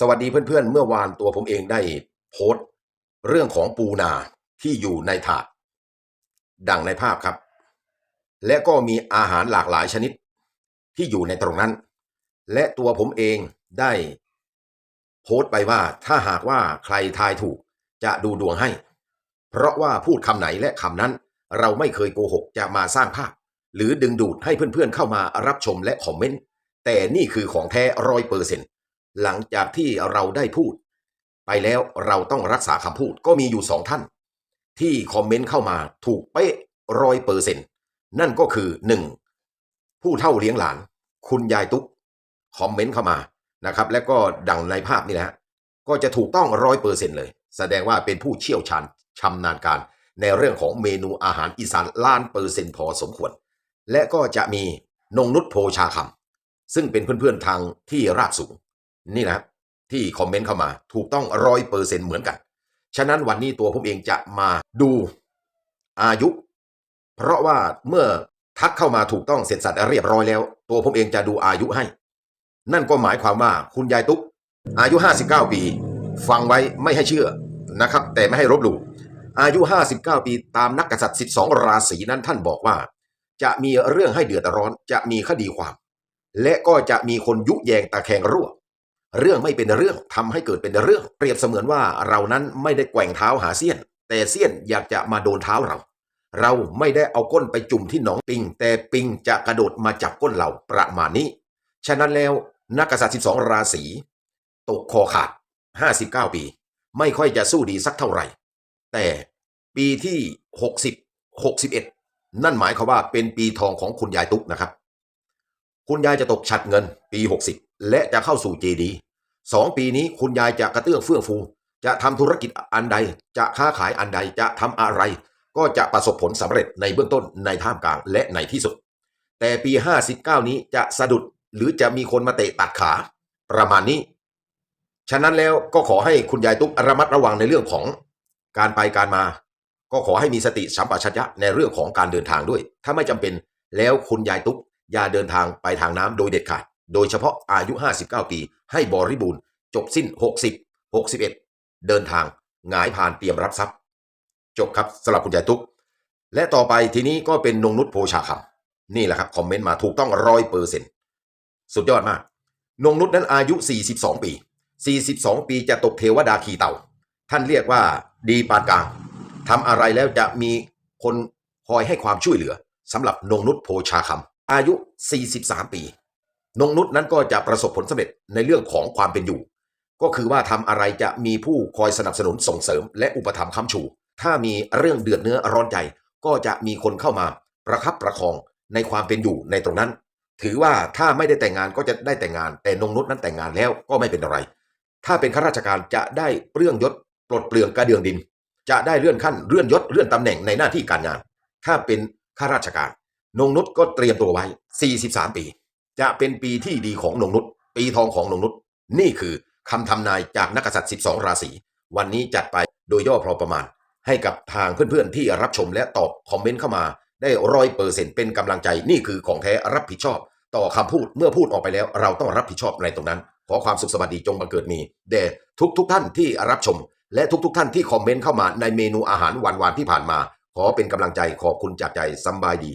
สวัสดีเพื่อนๆ เมื่อวานตัวผมเองได้โพสต์เรื่องของปูนาที่อยู่ในถาด ดังในภาพครับ และก็มีอาหารหลากหลายชนิดที่อยู่ในตรงนั้น และตัวผมเองได้โพสต์ไปว่าถ้าหากว่าใครทายถูกจะดูดวงให้ เพราะว่าพูดคำไหนและคำนั้น เราไม่เคยโกหกจะมาสร้างภาพ หรือดึงดูดให้เพื่อนๆเข้ามารับชมและคอมเมนต์แต่นี่คือของแท้ร้อยเปอร์เซ็น หลังจากที่เราได้พูด ไปแล้วเราต้องรักษาคำพูดก็มีอยู่สองท่าน ที่คอมเมนต์เข้ามาถูกเป๊ะร้อยเปอร์เซ็นนั่นก็คือหนึ่งผู้เท่าเลี้ยงหลาน คุณยายตุ๊กคอมเมนต์เข้ามานะครับ และก็ดังในภาพนี่แหละฮะก็จะถูกต้องร้อยเปอร์เซ็นเลย แสดงว่าเป็นผู้เชี่ยวชาญชำนาญการ ในเรื่องของเมนูอาหารอีสานล้านเปอร์เซ็นต์พอสมควร และก็จะมีนงนุชโพชาคำซึ่งเป็นเพื่อนๆทางที่ราบสูง นี่นะที่คอมเมนต์เข้ามาถูกต้องร้อยเปอร์เซ็นเหมือนกัน ฉะนั้นวันนี้ตัวผมเองจะมาดูอายุ เพราะว่าเมื่อทักเข้ามาถูกต้องเสร็จสัตว์เรียบร้อยแล้ว ตัวผมเองจะดูอายุให้ นั่นก็หมายความว่าคุณยายตุ๊กอายุ 59 ปี ฟังไว้ไม่ให้เชื่อนะครับ แต่ไม่ให้รบหลู่อายุ 59 ปีตามนักกษัตริย์ 12 ราศีนั้นท่านบอกว่า จะมีเรื่องให้เดือดร้อนจะมีคดีความ และก็จะมีคนยุแยงตะแคงรั่ว เรื่องไม่เป็นเรื่องทำให้เกิดเป็นเรื่อง เปรียบเสมือนว่าเรานั้นไม่ได้แกว่งเท้าหาเสี้ยน แต่เสี้ยนอยากจะมาโดนเท้าเรา เราไม่ได้เอาก้นไปจุ่มที่หนองปิง แต่ปิงจะกระโดดมาจับก้นเราประมาณนี้ ฉะนั้นแล้วนักกษัตริย์12 ราศีตกคอขาด 59 ปี ไม่ค่อยจะสู้ดีสักเท่าไหร่ แต่ปีที่ 60 61 นั่นหมายความว่าเป็นปีทองของคุณยายตุ๊กนะครับ คุณยายจะตกฉัดเงินปี 60 และจะเข้าสู่เจดีสองปีนี้คุณยายจะกระเตื้องเฟื่องฟู จะทำธุรกิจอันใด จะค้าขายอันใดจะทำอะไร ก็จะประสบผลสำเร็จในเบื้องต้นในท่ามกลางและในที่สุด แต่ปี 59 นี้จะสะดุดหรือจะมีคนมาเตะตัดขา ประมาณนี้ ฉะนั้นแล้วก็ขอให้คุณยายตุ๊กระมัดระวังในเรื่องของการไปการมา ก็ขอให้มีสติสัมปชัญญะในเรื่องของการเดินทางด้วย ถ้าไม่จำเป็นแล้วคุณยายตุ๊ก อย่าเดินทางไปทางน้ำโดยเด็ดขาด โดยเฉพาะอายุ 59 ปี ให้บริบูรณ์ จบสิ้น 60 61 เดินทางหงายผ่านเตรียมรับทรัพย์ จบครับสำหรับคุณยายตุ๊ก และต่อไปทีนี้ก็เป็นนงนุชโพชาคำนี่แหละครับ คอมเมนต์มาถูกต้องร้อยเปอร์เซ็นต์สุดยอดมาก นงนุชนั้นอายุ 42 ปี 42 ปีจะตกเทวดาขี่เต่า ท่านเรียกว่าดีปานกลางทำอะไรแล้วจะมีคนคอยให้ความช่วยเหลือสำหรับนงนุชโพชาคำ อายุ 43 ปี นงนุชนั้นก็จะประสบผลสำเร็จในเรื่องของความเป็นอยู่ ก็คือว่าทำอะไรจะมีผู้คอยสนับสนุนส่งเสริม และอุปถัมภ์ค้ำชู ถ้ามีเรื่องเดือดเนื้อร้อนใจ ก็จะมีคนเข้ามาประคับประคองในความเป็นอยู่ในตรงนั้น ถือว่าถ้าไม่ได้แต่งงานก็จะได้แต่งงาน แต่นงนุชนั้นแต่งงานแล้วก็ไม่เป็นอะไร ถ้าเป็นข้าราชการจะได้เรื่องยศปลดเปลืองกระเดืองดิน จะได้เลื่อนขั้นเลื่อนยศเลื่อนตำแหน่งในหน้าที่การงาน ถ้าเป็นข้าราชการ นงนุชก็เตรียมตัวไว้ 43 ปี จะเป็นปีที่ดีของนงนุชปีทองของนงนุชนี่คือคำทำนายจากนักษัตริย์ 12 ราศี วันนี้จัดไปโดยย่อพอประมาณ ให้กับทางเพื่อนๆ ที่รับชมและตอบคอมเมนต์เข้ามา ได้ร้อยเปอร์เซ็นต์เป็นกำลังใจนี่คือของแท้รับผิดชอบ ต่อคำพูดเมื่อพูดออกไปแล้ว เราต้องรับผิดชอบในตรงนั้น ขอความสุขสวัสดีจงบังเกิดมีแด่ทุกทุกๆท่านที่รับชม และทุกๆทท่านที่คอมเมนต์เข้ามาในเมนูอาหารวันๆที่ผ่านมา ขอเป็นกำลังใจขอบคุณจากใจสบายดี